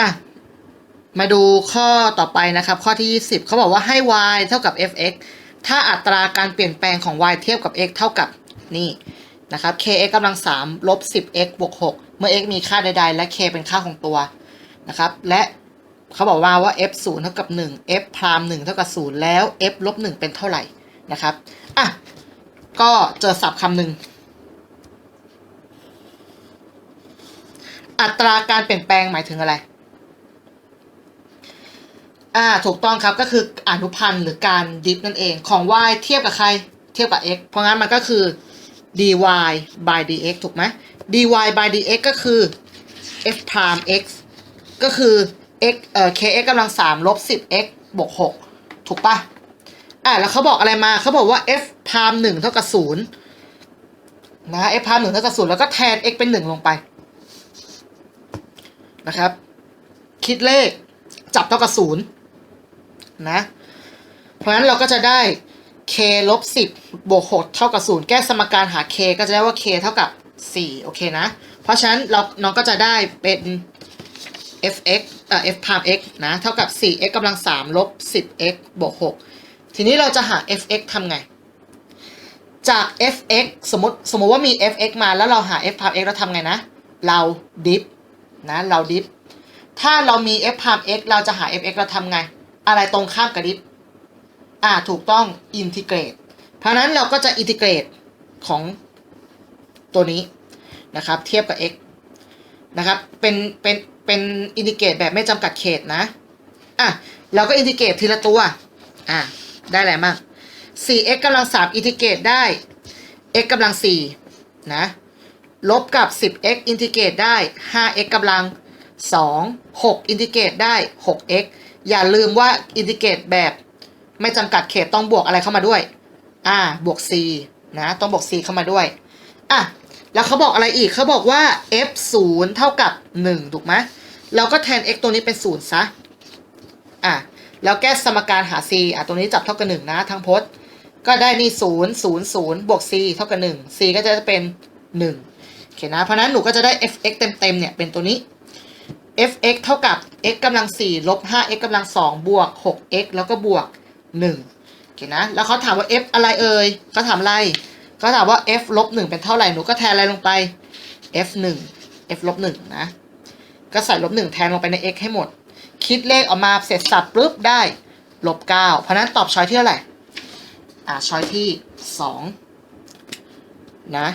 อะ มาดูข้อต่อไปนะครับ ข้อที่ 20เขาบอกว่าให้ y เท่ากับ fx ถ้าอัตราการเปลี่ยนแปลงของ y เทียบกับ x เท่ากับนี่นะครับ kx กำลัง3ลบ 10x บวก6เมื่อ x มีค่าใดๆ และ k เป็นค่าของตัวนะครับ และเขาบอกว่าว่า f 0เท่ากับ 1 f พราม1เท่ากับ 0 แล้ว f ลบ1เป็นเท่าไหร่นะครับอะก็เจอศัพท์คำหนึ่งอัตราการเปลี่ยนแปลงหมายถึงอะไร อ่าถูกต้องครับก็คืออนุพันธ์หรือการดิฟนั่นเองของ y เทียบกับใครเทียบกับ x เพราะงั้นมันก็คือ dy by dx ถูกไหม dy by dx ก็คือ f prime x ก็คือ x เอ่อ kx กำลัง3ลบ 10x บวก6ถูกปะอ่าแล้วเขาบอกอะไรมาเขาบอกว่า f prime 1เท่ากับ0นะ f prime 1เท่ากับ0แล้วก็แทน x เป็น1ลงไปนะครับ คิดเลขจับเท่ากับ0นะ เพราะฉะนั้นเราก็จะได้ k ลบ10 บวก 6 เท่ากับ 0 แก้สมการหา k ก็จะได้ว่า k เท่ากับ 4 โอเคนะ เพราะฉะนั้นเราน้องก็จะได้เป็น fx เอ่อ f prime x นะ เท่ากับ 4x กำลัง 3 ลบ 10x บวก 6 ทีนี้เราจะหา fx ทำไง จาก fx สมมติสมมติว่ามี fx มาแล้วเราหา f prime x เราทำไงนะ เราดิฟนะ เราดิฟถ้าเรามี f prime x เราจะหา fx เราทำไง อะไรตรงข้ามกับดิฟอ่าถูกต้องอินทิเกรตเพราะนั้นเราก็จะอินทิเกรตของตัวนี้นะครับเทียบกับ x นะครับเป็นเป็นเป็นอินทิเกรตแบบไม่จำกัดเขตนะอะเราก็อินทิเกรตทีละตัวอะได้อะไรบ้าง 4x กำลัง 3 อินทิเกรตได้ x กำลัง 4 นะ ลบกับ 10x อินทิเกรตได้ 5x กำลัง 2 6 อินทิเกรตได้ 6x อย่าลืมว่าอินทิเกรตแบบไม่จำกัดเขตต้องบวกอะไรเข้ามาด้วย อ่า บวก c นะ ต้องบวก c เข้ามาด้วย อะ แล้วเขาบอกอะไรอีก เขาบอกว่า f 0เท่ากับ 1 ถูกไหมเราก็แทน x ตัวนี้เป็น 0 ซะ อะ แล้วแก้สมการหา c อะ ตัวนี้จับเท่ากับ 1 นะ ทั้งพจน์ ก็ได้นี่ 0 0 0 บวก c เท่ากับ 1 c ก็จะเป็น 1โอเคนะ เพราะนั้นหนูก็จะได้ fx เต็มๆเนี่ย เป็นตัวนี้ fx เท่ากับ x กำลัง4ลบ 5x กำลัง2บวก 6x แล้วก็บวก1โอเคนะ แล้วเขาถามว่า f อะไรเอ่ยเขาถามอะไรเขาถามว่า f ลบ1เป็นเท่าไหร่ หนูก็แทนอะไรลงไป f 1 f ลบ1นะ ก็ใส่ลบ1แทนลงไปใน x ให้หมด คิดเลขออกมาเสร็จสับปุ๊บได้ลบ9เพราะนั้นตอบช้อยที่เท่าไหร่ อ่าช้อยที่ 2 นะ